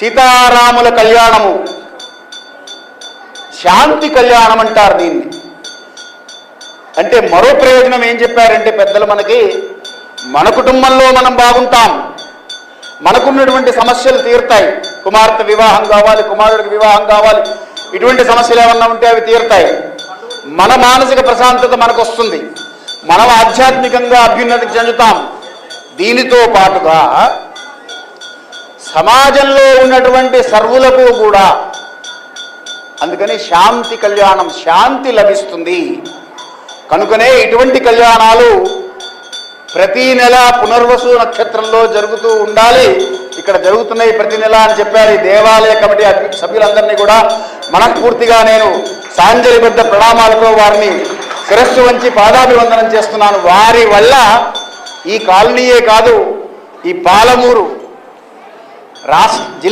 సీతారాముల కళ్యాణము. శాంతి కళ్యాణం అంటారు దీన్ని. అంటే మరో ప్రయోజనం ఏం చెప్పారంటే పెద్దలు మనకి మన కుటుంబంలో మనం బాగుంటాం. మనకున్నటువంటి సమస్యలు తీరుతాయి. కుమార్తె వివాహం కావాలి కుమారుడికి వివాహం కావాలి. ఇటువంటి సమస్యలు ఏమన్నా ఉంటే అవి తీరుతాయి. మన మానసిక ప్రశాంతత మనకు వస్తుంది మనం ఆధ్యాత్మికంగా అభ్యున్నతి చెందుతాం. దీనితో పాటుగా సమాజంలో ఉన్నటువంటి సర్వులకు కూడా అందుకని శాంతి కళ్యాణం శాంతి లభిస్తుంది. కనుకనే ఇటువంటి కళ్యాణాలు ప్రతి నెల పునర్వసు నక్షత్రంలో జరుగుతూ ఉండాలి. ఇక్కడ జరుగుతున్నాయి ప్రతి నెల అని చెప్పారు ఈ దేవాలయ కమిటీ సభ్యులందరినీ కూడా. మనస్ఫూర్తిగా నేను సాంజలిబద్ధ ప్రణామాలతో వారిని శిరస్సు వంచి పాదాభివందనం చేస్తున్నాను. వారి వల్ల ఈ కాలనీయే కాదు ఈ పాలమూరు రాష్ట్ర జిల్లా